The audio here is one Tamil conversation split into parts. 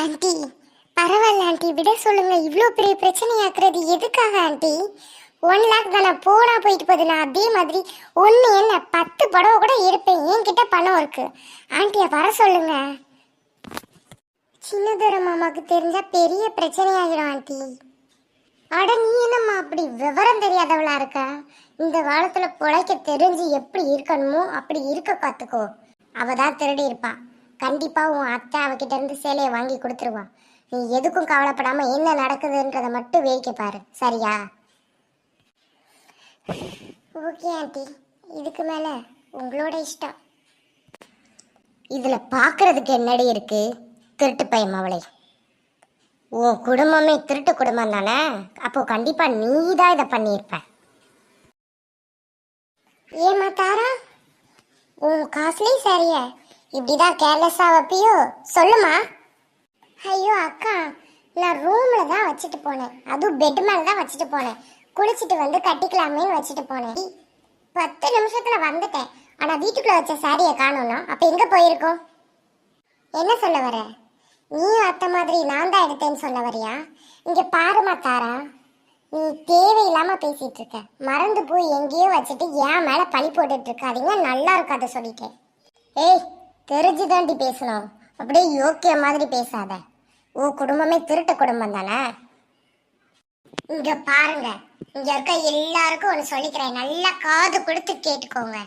ஆண்டி பரவாயில்ல ஆண்டி விட சொல்லுங்க இவ்வளோ பெரிய பிரச்சனையாக்குறது எதுக்காக ஆண்டி? ஒன் லேக் தானே போனா போயிட்டு போகுது. நான் அதே மாதிரி ஒன்று என்ன பத்து புடவை கூட எடுப்பேன். என்கிட்ட பணம் இருக்கு. ஆண்டியை வர சொல்லுங்க. சின்னதுர மாமாவுக்கு தெரிஞ்சா பெரிய பிரச்சனையாகிடும் ஆண்டி. அட நீ என்னம்மா அப்படி விவரம் தெரியாதவளா இருக்க? இந்த காலத்துல பிழைக்க தெரிஞ்சு எப்படி இருக்கணுமோ அப்படி இருக்க கத்துக்கோ அவ தான் திருடி இருப்பான் கண்டிப்பாக உன் அத்தை அவகிட்ட இருந்து சேலையை வாங்கி கொடுத்துருவான் நீ எதுக்கும் கவலைப்படாமல் என்ன நடக்குதுன்றதை மட்டும் வேடிக்கை பாரு. சரியா? Okay aunty. இதுக்கு மேலே உங்களோட இஷ்டம். இதில் பார்க்குறதுக்கு என்னடி இருக்கு? திருட்டு பையன் அவளை உன் குடும்பமே திருட்டு குடும்பம் தானே? அப்போ கண்டிப்பாக நீ தான் இதை பண்ணியிருப்ப. ஏமா தாரா? உன் காசுலேயும் சரியா. இப்படிதான் கேர்லெஸ்ஸாக வைப்பியோ? சொல்லுமா. ஐயோ அக்கா நான் ரூமில் தான் வச்சுட்டு போனேன். அதுவும் பெட் மேலே தான் வச்சுட்டு போனேன். குளிச்சுட்டு வந்து கட்டிக்கலாமேன்னு வச்சுட்டு போனேன். பத்து நிமிஷத்தில் வந்துட்டேன். ஆனால் வீட்டுக்குள்ளே வச்ச சாரியை காணோம்னா அப்போ எங்கே போயிருக்கோம்? என்ன சொல்ல வர? நீ அத்தை மாதிரி நான் தான் எடுத்தேன்னு சொல்ல வரியா? இங்கே பாருமா தாரா. நீ தேவையில்லாமல் பேசிகிட்டு இருக்க. மறந்து போய் எங்கேயோ வச்சுட்டு ஏன் மேலே பழி போட்டுட்டு இருக்காதீங்க. நல்லா இருக்காத சொல்லிட்டேன். ஏய் தெரிஞ்சு தாண்டி பேசணும். அப்படியே யோக்கிய மாதிரி பேசாத. ஓ குடும்பமே திருட்டு குடும்பம் தானே? இங்க பாருங்க. இங்க இருக்க எல்லாருக்கும் ஒன்று சொல்லிக்கிறேன். நல்லா காது கொடுத்து கேட்டுக்கோங்க.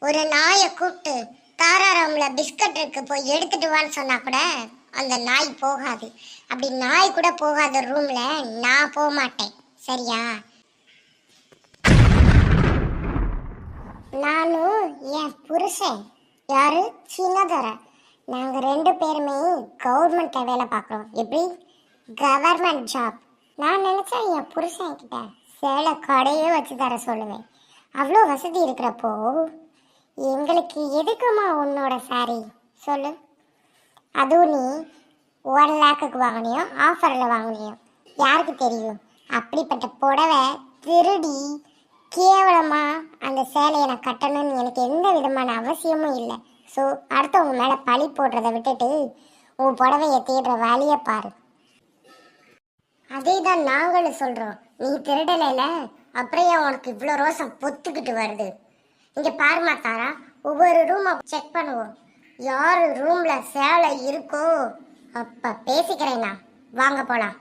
ஒரு நாயை கூப்பிட்டு தாராராம்ல பிஸ்கட் இருக்கு போய் எடுத்துட்டு வான்னு சொன்னா கூட அந்த நாய் போகாது. அப்படி நாய் கூட போகாத ரூம்ல நான் போக மாட்டேன். சரியா? நானும் என் புருஷன் யாரு? சின்னதர. நாங்க ரெண்டு பேருமே கவர்மெண்ட்ல வேலை பார்க்குறோம். எப்படி? கவர்மெண்ட் ஜாப் நான் நினைச்சா என் புருஷன் கிட்ட சேலை கடையே வச்சு தர சொல்லுவேன். அவ்வளோ வசதி இருக்கிறப்போ எங்களுக்கு எதுக்குமா உன்னோட சாரி சொல்லு. அதுவும் நீ ஒன் லேக்குக்கு வாங்கினியோ ஆஃபரில் வாங்கினியோ. யாருக்கு தெரியும்? அப்படிப்பட்ட புடவை திருடி கேவலமா அந்த சேலையை நான் கட்டணும்னு எனக்கு எந்த விதமான அவசியமும் இல்லை. ஸோ அடுத்தவங்க மேலே பழி போடுறத விட்டுட்டு உன் புடவையை தேடுற வேலையை பாரு. அதே தான் நாங்களும் சொல்கிறோம் நீ திருடலைல அப்புறம் ஏன் உனக்கு இவ்வளோ ரோசம் பொத்துக்கிட்டு வருது? இங்கே பாருமா தாரா ஒவ்வொரு ரூமை செக் பண்ணுவோம். யார் ரூமில் சேலை இருக்கோ? அப்போ பேசிக்கிறேன் நான். வாங்க போகலாம்